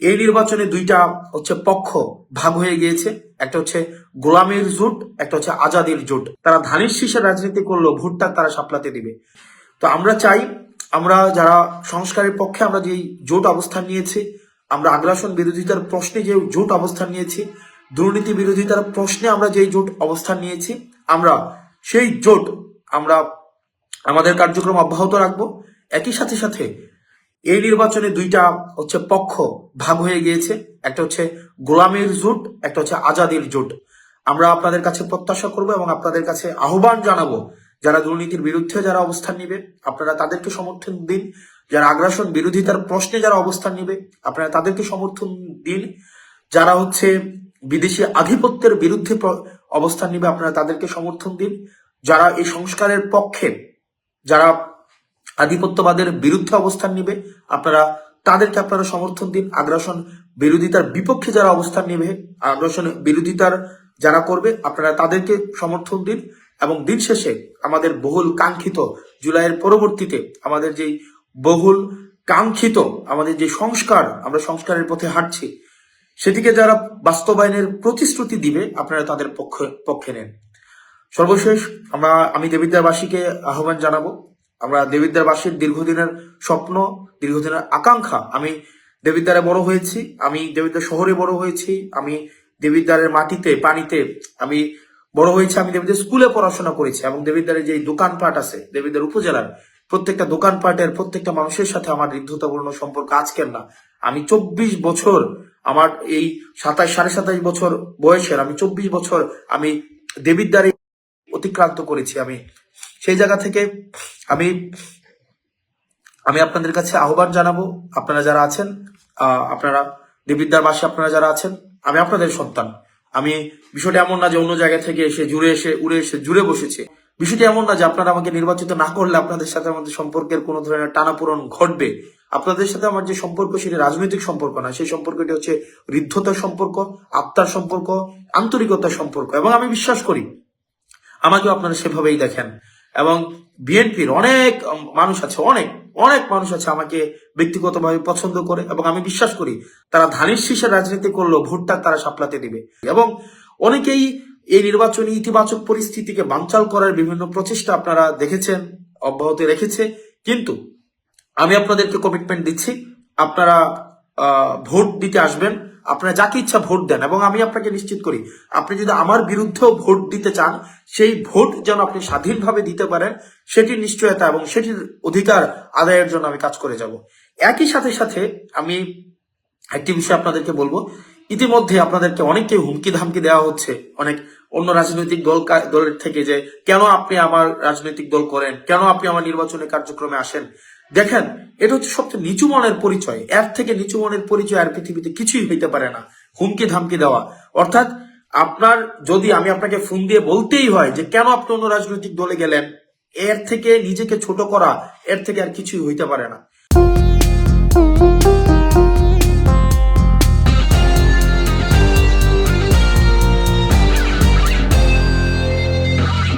এই নির্বাচনে দুইটা হচ্ছে পক্ষ ভাগ হয়ে গিয়েছে। একটা হচ্ছে গোলামের জোট, একটা হচ্ছে আজাদের জোট। তারা ধানের শীষের রাজনীতি করলেও ভোটটা তারা সাপলাতে দিবে। তো আমরা চাই, আমরা যারা সংস্কারের পক্ষে আমরা যে জোট অবস্থান নিয়েছি, আমরা আগ্রাসন বিরোধিতার প্রশ্নে যে জোট অবস্থান নিয়েছি, দুর্নীতি বিরোধিতার প্রশ্নে আমরা যে জোট অবস্থান নিয়েছি, আমরা সেই জোট আমরা আমাদের কার্যক্রম অব্যাহত রাখব। একই সাথে সাথে এই নির্বাচনে দুইটা হচ্ছে পক্ষ ভাগ হয়ে গিয়েছে। একটা হচ্ছে গোলামের জোট, একটা হচ্ছে আজাদির জোট। আমরা আপনাদের কাছে প্রত্যাশা করব এবং আপনাদের কাছে আহ্বান জানাব, যারা দুর্নীতির বিরুদ্ধে যারা অবস্থান নিবে, আপনারা তাদেরকে সমর্থন দিন। যারা আগ্রাসন বিরোধিতার প্রশ্নে যারা অবস্থান নিবে, আপনারা তাদেরকে সমর্থন দিন। যারা হচ্ছে বিদেশি আধিপত্যের বিরুদ্ধে অবস্থান নিবে, আপনারা তাদেরকে সমর্থন দিন। যারা এই সংস্কারের পক্ষে, যারা আধিপত্যবাদের বিরুদ্ধে অবস্থান নিবে। আপনারা, তাদেরকে আপনারা সমর্থন দিন। আগ্রাসন বিরোধিতার বিপক্ষে যারা অবস্থান নেবে, আগ্রাসন বিরোধিতার যারা করবে, আপনারা তাদেরকে সমর্থন দিন। এবং দিন শেষে আমাদের বহুল কাঙ্ক্ষিত জুলাইয়ের পরবর্তীতে আমাদের যেই বহুল কাঙ্ক্ষিত আমাদের যে সংস্কার, আমরা সংস্কারের পথে হাঁটছি, সেটিকে যারা বাস্তবায়নের প্রতিশ্রুতি দিবে, আপনারা তাদের পক্ষে পক্ষে নেন। সর্বশেষ আমরা, আমি দেবিদ্যারবাসীকে আহ্বান জানাব আমরা দেবিদ্যারবাসীর দীর্ঘদিনের স্বপ্ন, দীর্ঘদিনের আকাঙ্ক্ষা। আমি দেবিদ্বারে বড় হয়েছি, আমি দেবিদ্বার শহরে বড় হয়েছি, আমি দেবিদ্বারের মাটিতে, পানিতে, আমি বড় হয়েছি, আমি দেবিদ্বার স্কুলে পড়াশোনা করেছি এবং দেবিদ্বারের যে দোকানপাট আছে দেবিদ্বার উপজেলার প্রত্যেকটা দোকানপাটের প্রত্যেকটা মানুষের সাথে আমার ঋদ্ধতাপূর্ণ সম্পর্ক আজকের না। আমি চব্বিশ বছর আমার এই সাতাশ, সাড়ে সাতাশ বছর বয়সের, আমি চব্বিশ বছর আমি দেবিদ্বারে অতিক্রান্ত করেছি। আমি সেই জায়গা থেকে আমি আমি আপনাদের কাছে আহ্বান জানাব। আপনারা যারা আছেন আপনারা দেবিদ্যার বাসী আপনারা যারা আছেন, আমি আপনাদের সন্তান। আমি, বিষয়টা এমন না যে অন্য জায়গা থেকে এসে জুড়ে এসে, উড়ে এসে, জুড়ে বসেছে। বিষয়টি এমন না যে আপনারা আমাকে নির্বাচিত না করলে আপনাদের সাথে আমাদের সম্পর্কের কোনো ধরনের টানাপোড়ন ঘটবে। আপনাদের সাথে আমার যে সম্পর্ক, সেটা রাজনৈতিক সম্পর্ক না। সেই সম্পর্কটি হচ্ছে ঋদ্ধতার সম্পর্ক, আত্মার সম্পর্ক, আন্তরিকতার সম্পর্ক। এবং আমি বিশ্বাস করি, আমাকেও আপনারা সেভাবেই দেখেন। এবং বিএনপির অনেক মানুষ আছে, অনেক অনেক মানুষ আছে আমাকে ব্যক্তিগতভাবে পছন্দ করে এবং আমি বিশ্বাস করি তারা ধানের শীষের রাজনীতি করলেও ভোটটা তারা সাপলাতে দিবে। এবং অনেকেই এই নির্বাচনী ইতিবাচক পরিস্থিতিকে বানচাল করার বিভিন্ন প্রচেষ্টা আপনারা দেখেছেন, অব্যাহত রেখেছে। কিন্তু আমি আপনাদেরকে কমিটমেন্ট দিচ্ছি, আপনারা ভোট দিতে আসবেন। আপনারা যাকে ইচ্ছা ভোট দেন, এবং আমি আপনাকে নিশ্চিত করি, আপনি যদি আমার বিরুদ্ধেও ভোট দিতে চান, সেই ভোট যেন আপনি স্বাধীনভাবে দিতে পারেন, সেটির নিশ্চয়তা এবং সেটির অধিকার আদায়ের জন্য আমি কাজ করে যাব। একই সাথে সাথে আমি একটি বিষয় আপনাদেরকে বলব ইতিমধ্যে আপনাদেরকে অনেককে হুমকি ধামকি দেওয়া হচ্ছে। অনেক অন্য রাজনৈতিক দল দলের থেকে যে, কেন আপনি আমার রাজনৈতিক দল করেন? কেন আপনি আমার নির্বাচনী কার্যক্রমে আসেন? দেখেন, এটা হচ্ছে সবচেয়ে নিচু মনের পরিচয়। এর থেকে নিচু মনের পরিচয় আর পৃথিবীতে কিছুই হইতে পারে না। হুমকি ধামকি দেওয়া। অর্থাৎ আপনার, যদি আমি আপনাকে ফোন দিয়ে বলতেই হয় যে, কেন আপনি অন্য রাজনৈতিক দলে গেলেন? এর থেকে নিজেকে ছোট করা, এর থেকে আর কিছুই হইতে পারে না।